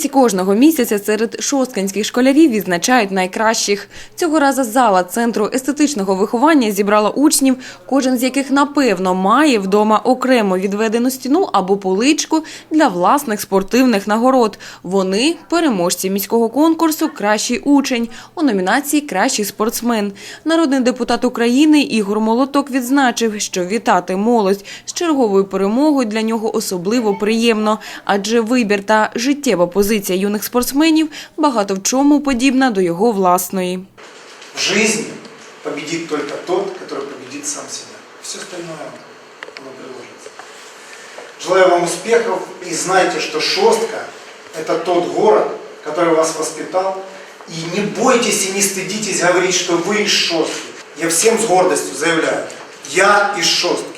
кінці кожного місяця серед шосткинських школярів відзначають найкращих. Цього разу зала центру естетичного виховання зібрала учнів, кожен з яких напевно має вдома окремо відведену стіну або поличку для власних спортивних нагород. Вони переможці міського конкурсу Кращий учень у номінації Кращий спортсмен. Народний депутат України Ігор Молоток відзначив, що вітати молодь з черговою перемогою для нього особливо приємно, адже вибір та життєва позиція юних спортсменів багато в чому подібна до його власної. В жизни победит только тот, который победит сам себя. Все остальное оно приложится. Желаю вам успехов и знайте, что Шостка – это тот город, который вас воспитал. И не бойтесь и не стыдитесь говорить, что вы из Шостки. Я всем с гордостью заявляю, я из Шостки.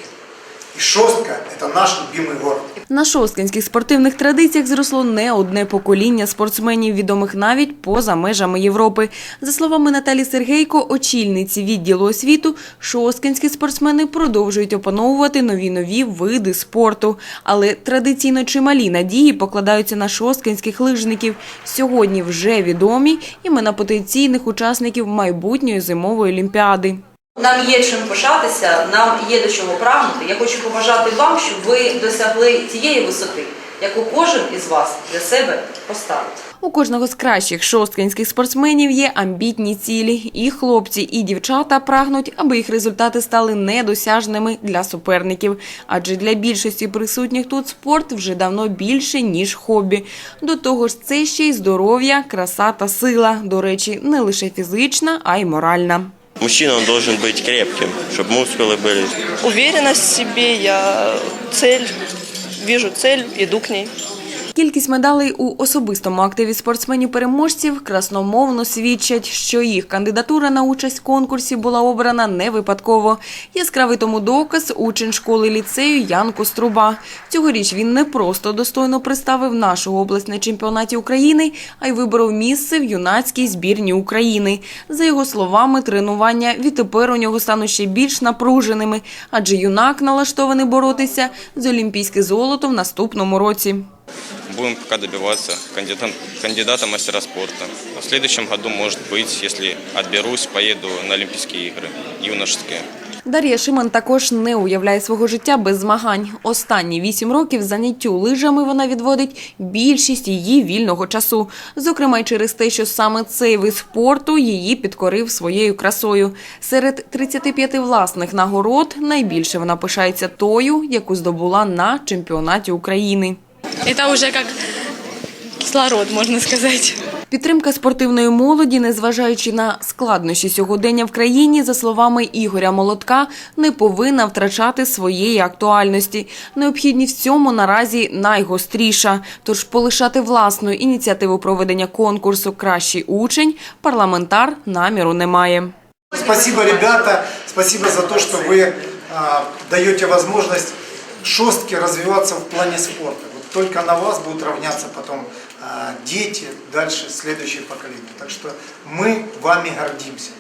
И Шостка – это наш любимый город. На шосткинських спортивних традиціях зросло не одне покоління спортсменів, відомих навіть поза межами Європи. За словами Наталі Сергейко, очільниці відділу освіту, шосткинські спортсмени продовжують опановувати нові нові види спорту. Але традиційно чималі надії покладаються на шосткинських лижників. Сьогодні вже відомі імена потенційних учасників майбутньої зимової олімпіади. Нам є чим пишатися, нам є до чого прагнути. Я хочу побажати вам, щоб ви досягли тієї висоти, яку кожен із вас для себе поставить. У кожного з кращих шосткинських спортсменів є амбітні цілі. І хлопці, і дівчата прагнуть, аби їх результати стали недосяжними для суперників. Адже для більшості присутніх тут спорт вже давно більше, ніж хобі. До того ж, це ще й здоров'я, краса та сила. До речі, не лише фізична, а й моральна. Мужчина он должен быть крепким, чтобы мускулы были. уверенность в себе, я цель, вижу цель, иду к ней. Кількість медалей у особистому активі спортсменів-переможців красномовно свідчать, що їх кандидатура на участь в конкурсі була обрана не випадково. Яскравий тому доказ – учень школи ліцею Ян Коструба. Цьогоріч він не просто достойно представив нашу область на чемпіонаті України, а й виборов місце в юнацькій збірні України. За його словами, тренування відтепер у нього стануть ще більш напруженими, адже юнак налаштований боротися з олімпійське золото в наступному році. Будем пока добиваться кандидата, кандидата мастера спорта. А в следующем году, может быть, если отберусь, поеду на Олимпийские игры юношеские. Дар'я Шиман також не уявляє свого життя без змагань. Останні вісім років заняттю лижами вона відводить більшість її вільного часу. Зокрема, й через те, що саме цей вид спорту її підкорив своєю красою. Серед 35 власних нагород найбільше вона пишається тою, яку здобула на чемпіонаті України. Это уже как кислород, можно сказать. Підтримка спортивної молоді, незважаючи на складнощі сьогодення в країні, за словами Ігоря Молотка, не повинна втрачати своєї актуальності. Необхідність в цьому наразі найгостріша. Тож полишати власну ініціативу проведення конкурсу Кращий учень парламентар наміру не має. Спасибо, ребята. Спасибо за то, что вы а, даете возможность шостке развиваться в плане спорта. Только на вас будут равняться потом дети, дальше следующее поколение. Так что мы вами гордимся.